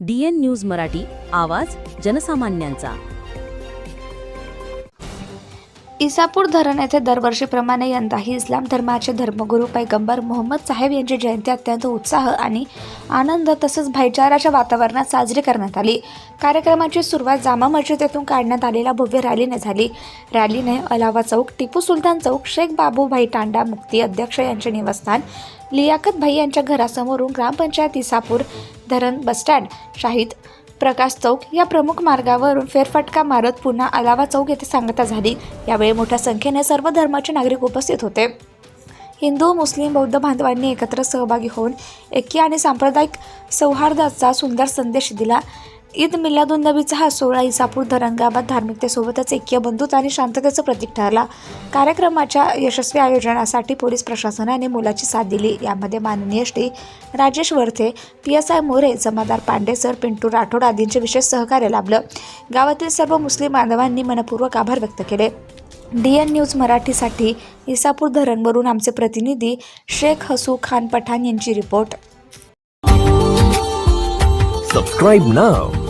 D news Marathi आवाज जनसामान्यांचा. इसापूर धरण येथे दरवर्षीप्रमाणे यंदाही इस्लाम धर्माचे धर्मगुरू पैगंबर मोहम्मद साहेब यांची जयंती अत्यंत उत्साह आणि आनंद तसंच भाईचाराच्या वातावरणात साजरी करण्यात आली. कार्यक्रमाची सुरुवात जामा मस्जिद येथून काढण्यात आलेल्या भव्य रॅलीने झाली. रॅलीने अलावा चौक टिपू सुलतान चौक शेख बाबूभाई टांडा मुक्ती अध्यक्ष यांचे निवासस्थान लियाकत भाई यांच्या घरासमोरून ग्रामपंचायत इसापूर धरण बसस्टँड शाहीद प्रकाश चौक या प्रमुख मार्गावरून फेरफटका मारत पुन्हा अलावा चौक येथे सांगता झाली. यावेळी मोठ्या संख्येने सर्व धर्माचे नागरिक उपस्थित होते. हिंदू मुस्लिम बौद्ध बांधवांनी एकत्र सहभागी होऊन एकी आणि सांप्रदायिक सौहार्दाचा सुंदर संदेश दिला. ईद मिलादुन नबीचा हा सोहळा इसापूर धरण गावात धार्मिकतेसोबतच ऐक्य बंधुत आणि शांततेचं प्रतीक ठरला. कार्यक्रमाच्या यशस्वी आयोजनासाठी पोलीस प्रशासनाने मोलाची साथ दिली. यामध्ये माननीय Shri Rajesh Varthe P S I More Jamadar Pande sir Pintu Rathod आदींचे विशेष सहकार्य लाभलं. गावातील सर्व मुस्लिम बांधवांनी मनपूर्वक आभार व्यक्त केले. डी एन न्यूज मराठीसाठी इसापूर धरणवरून आमचे प्रतिनिधी शेख हसू खान पठाण यांची report. Subscribe now.